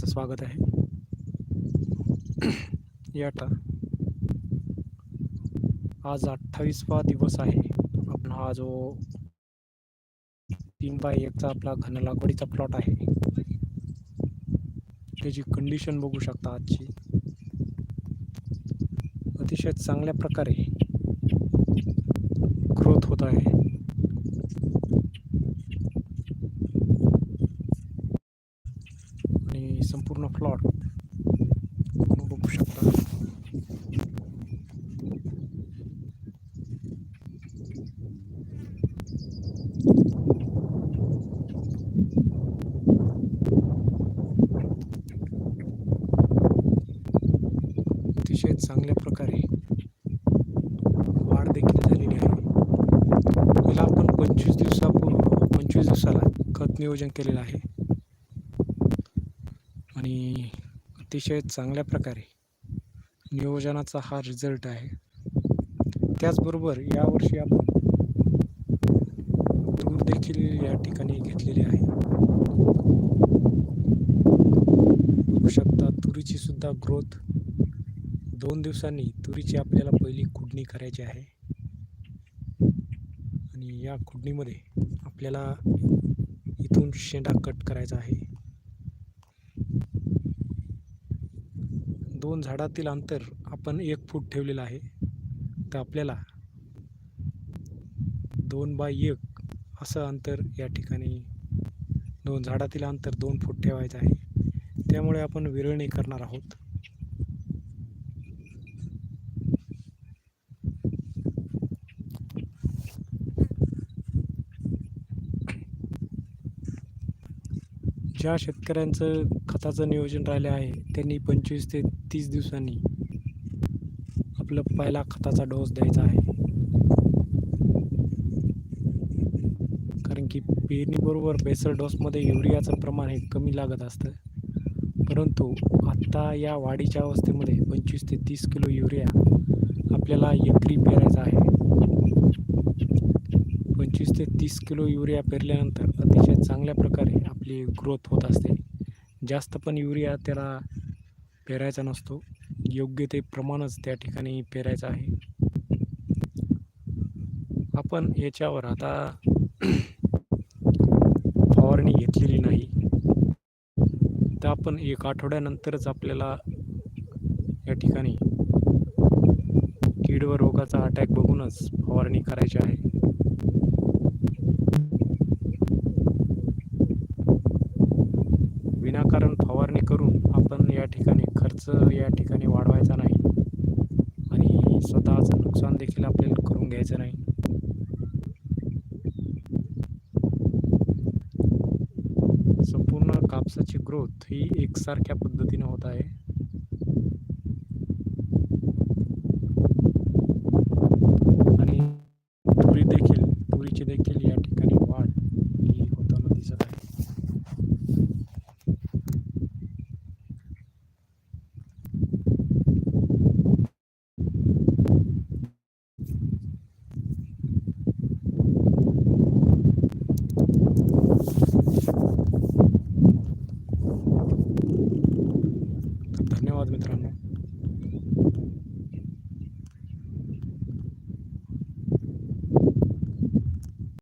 सर्वांचं स्वागत आहे. याटा आज अठ्ठावीसवा दिवस आहे. आपण हा जो तीन बाय एकचा आपला घन लागवडीचा प्लॉट आहे. त्याची कंडिशन बघू शकता आजची. अतिशय चांगल्या प्रकारे ग्रोथ होत आहे. संपूर्ण प्लॉट बघू शकता अतिशय चांगल्या प्रकारे वाढ देखील झालेली आहे. याला आपण पंचवीस दिवसापूर्वी पंचवीस दिवसाला खत नियोजन केलेलं आहे. आणि अतिशय चांगल्या प्रकारे नियोजनाचा हा रिझल्ट आहे. त्याचबरोबर यावर्षी आपण तूर देखील या ठिकाणी घेतलेली आहे. बघू शकता तुरीची सुद्धा ग्रोथ दोन दिवसांनी तुरीची आपल्याला पहिली खुडणी करायची आहे. आणि या खुडणीमध्ये आपल्याला इथून शेंडा कट करायचा आहे. दोन झाडातील अंतर आपण एक फूट ठेवलेलं आहे. तर आपल्याला दोन बाय एक असं अंतर या ठिकाणी दोन झाडातील अंतर दोन फूट ठेवायचं आहे. त्यामुळे आपण विरळणी करणार आहोत. ज्या शेतकऱ्यांचं खताचं नियोजन राहिलं आहे त्यांनी पंचवीस ते तीस दिवसांनी आपलं पहिला खताचा डोस द्यायचा आहे. कारण की पेरणीबरोबर बेसर डोसमध्ये युरियाचं प्रमाण हे कमी लागत असतं. परंतु आत्ता या वाढीच्या अवस्थेमध्ये पंचवीस ते तीस किलो युरिया आपल्याला एकरी पेरायचा आहे. पंचवीस ते तीस किलो युरिया पेरल्यानंतर अतिशय चांगल्या प्रकारे आपली ग्रोथ होत असते. जास्त पण युरिया त्याला पेरायचा नसतो. योग्य ते प्रमाणच त्या ठिकाणी पेरायचं आहे. आपण याच्यावर आता फवारणी घेतलेली नाही. तर आपण एक आठवड्यानंतरच आपल्याला या ठिकाणी कीड व रोगाचा अटॅक बघूनच फवारणी करायची आहे. विनाकारण फवारणी करून आपण या ठिकाणी खर्च या ठिकाणी वाढवायचा नाही. आणि स्वतःचं नुकसान देखील आपल्याला करून घ्यायचं नाही. संपूर्ण कापसाची ग्रोथ ही एकसारख्या पद्धतीनं होत आहे.